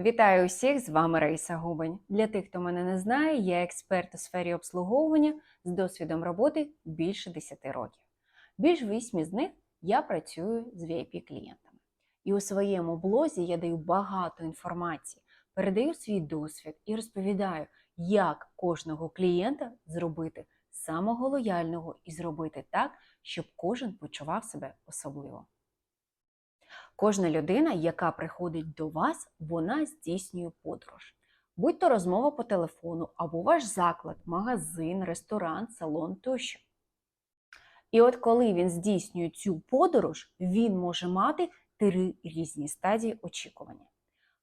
Вітаю усіх! З вами Раїса Губань. Для тих, хто мене не знає, я експерт у сфері обслуговування з досвідом роботи більше 10 років. Більш вісьмі з них я працюю з VIP-клієнтами. І у своєму блозі я даю багато інформації, передаю свій досвід і розповідаю, як кожного клієнта зробити самого лояльного і зробити так, щоб кожен почував себе особливо. Кожна людина, яка приходить до вас, вона здійснює подорож. Будь то розмова по телефону, або ваш заклад, магазин, ресторан, салон тощо. І от коли він здійснює цю подорож, він може мати три різні стадії очікування.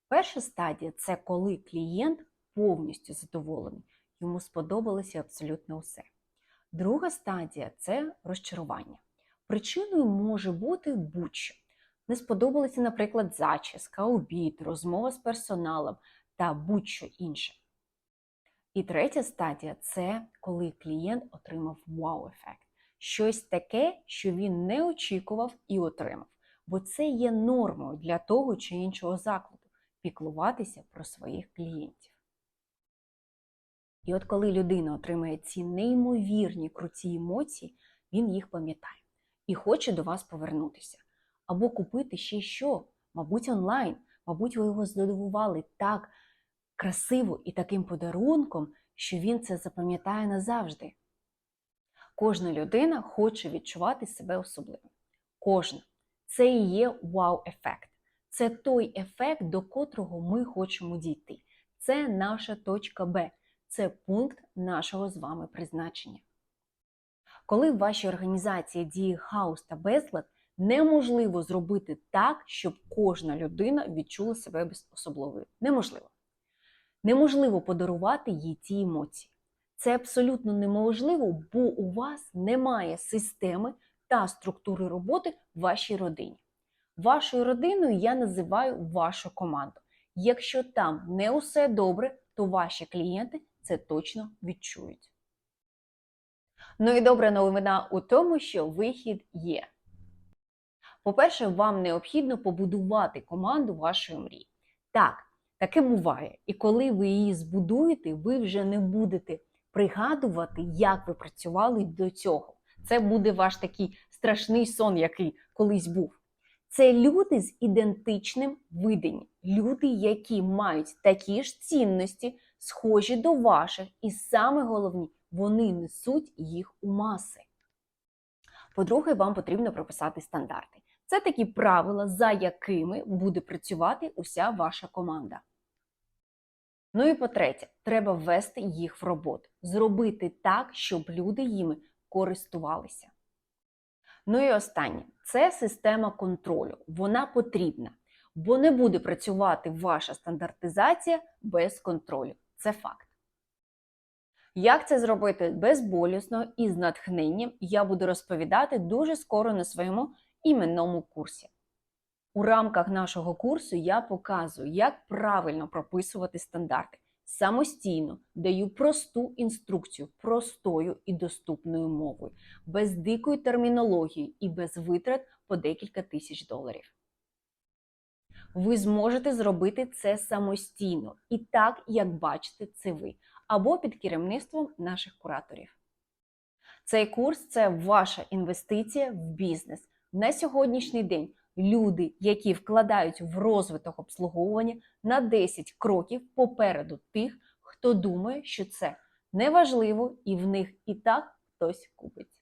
Перша стадія це коли клієнт повністю задоволений, йому сподобалося абсолютно все. Друга стадія це розчарування. Причиною може бути будь-що. Не сподобалася, наприклад, зачіска, обід, розмова з персоналом та будь-що інше. І третя стадія це коли клієнт отримав вау-ефект. Щось таке, що він не очікував і отримав. Бо це є нормою для того чи іншого закладу піклуватися про своїх клієнтів. І от коли людина отримає ці неймовірні круті емоції, він їх пам'ятає і хоче до вас повернутися або купити ще що, мабуть, онлайн. Мабуть, ви його здивували так красиво і таким подарунком, що він це запам'ятає назавжди. Кожна людина хоче відчувати себе особливим. Кожна. Це і є вау-ефект. Це той ефект, до котрого ми хочемо дійти. Це наша точка Б, це пункт нашого з вами призначення. Коли в вашій організації діє хаос та безлад, неможливо зробити так, щоб кожна людина відчула себе особливою. Неможливо. Неможливо подарувати їй ті емоції. Це абсолютно неможливо, бо у вас немає системи та структури роботи в вашій родині. Вашою родиною я називаю вашу команду. Якщо там не усе добре, то ваші клієнти це точно відчують. Ну і добра новина у тому, що вихід є. По-перше, вам необхідно побудувати команду вашої мрії. Так, таке буває. І коли ви її збудуєте, ви вже не будете пригадувати, як ви працювали до цього. Це буде ваш такий страшний сон, який колись був. Це люди з ідентичним виденням, люди, які мають такі ж цінності, схожі до ваших, і саме головне, вони несуть їх у маси. По-друге, вам потрібно прописати стандарти. Це такі правила, за якими буде працювати уся ваша команда. Ну і по-третє, треба ввести їх в роботу, зробити так, щоб люди їми користувалися. Ну і останнє це система контролю. Вона потрібна, бо не буде працювати ваша стандартизація без контролю. Це факт. Як це зробити безболісно і з натхненням, я буду розповідати дуже скоро на своєму іменному курсі. У рамках нашого курсу я показую, як правильно прописувати стандарти. Самостійно даю просту інструкцію простою і доступною мовою, без дикої термінології і без витрат по декілька тисяч доларів. Ви зможете зробити це самостійно і так, як бачите це ви, або під керівництвом наших кураторів. Цей курс це ваша інвестиція в бізнес. На сьогоднішній день люди, які вкладають в розвиток обслуговування на 10 кроків попереду тих, хто думає, що це неважливо і в них і так хтось купить.